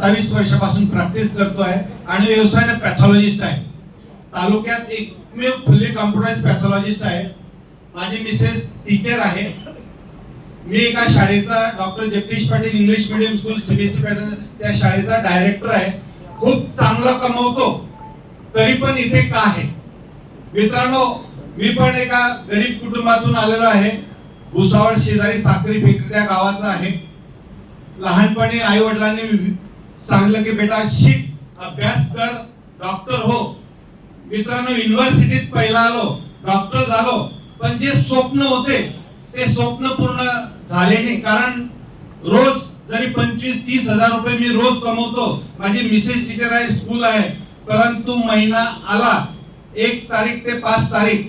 सत्तावीस वर्षापासून प्रॅक्टिस करतोय आणि व्यवसायाने पॅथॉलॉजिस्ट आहे. तालुक्यात एकमेव फुल्ली कॉम्प्युटराइज पॅथॉलॉजिस्ट आहे. माझी मिसेस टीचर आहे. मी एका शाळेचा doctor Jagdish Patil English medium school CBSE pattern त्या शाळेचा डायरेक्टर आहे. खूप चांगला कमवतो. तरी पण इथे का आहे? मित्रांनो मी पण एका गरीब कुटुंबातून आलेलो आहे. भुसावळ शेजारी साखरी फेकरी त्या गावाचा आहे. लहानपणी आई वडिलांनी सांगलं की बेटा शिक अभ्यास कर डॉक्टर हो. मित्रांनो युनिव्हर्सिटीत पहिला आलो डॉक्टर झालो. पण जे स्वप्न होते ते स्वप्न पूर्ण झाले नाही. कारण रोज जरी पंचवीस तीस हजार रुपये मी रोज कमवतो माझी मिसेस टीचर आहे स्कूल आहे परंतु महिना आला एक तारीख ते पाच तारीख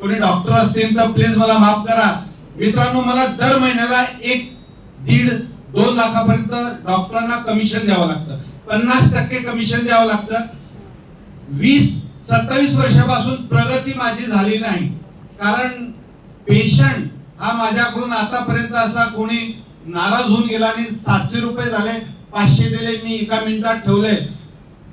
कोणी डॉक्टर असतील तर प्लीज मला माफ करा. मित्रांनो मला दर महिन्याला एक दीड दोन लाखापर्यंत डॉक्टरांना कमिशन द्यावं लागतं. पन्नास टक्के कमिशन द्यावं लागतं. वीस सत्तावीस वर्षापासून प्रगती माझी झाली नाही. कारण पेशंट हा माझ्याकडून आतापर्यंत असा कोणी नाराज होऊन गेला आणि सातशे रुपये झाले पाचशे दिले मी एका मिनिटात ठेवले.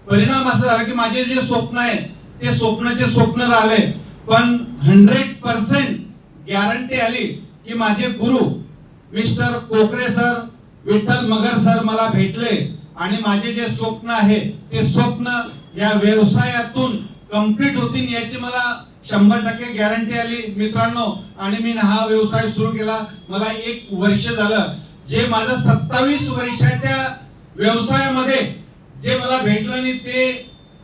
परिणाम असा झाला की माझे जे स्वप्न आहे ते स्वप्नाचे स्वप्न राहिले. पण हंड्रेड पर्सेंट गॅरंटी आली की माझे गुरु मिस्टर कोकरे सर विठ्ठल मगर सर मला भेटले आणि माझे जे स्वप्न आहे ते स्वप्न या व्यवसायातून कंप्लीट होतील याची मला शंभर टक्के गॅरंटी आली मित्रांनो. आणि मी हा व्यवसाय सुरू केला. मला एक वर्ष झालं. जे माझं सत्तावीस वर्षाच्या व्यवसायामध्ये जे मला भेटलं नाही ते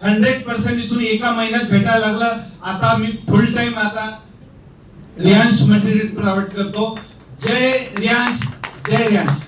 हंड्रेड पर्सेंट इथून एका महिन्यात भेटायला लागलं. आता मी फुल टाइम आता रियांश मटेरियल प्रोव्हाइड करतो. जय रियांश जय रियांश.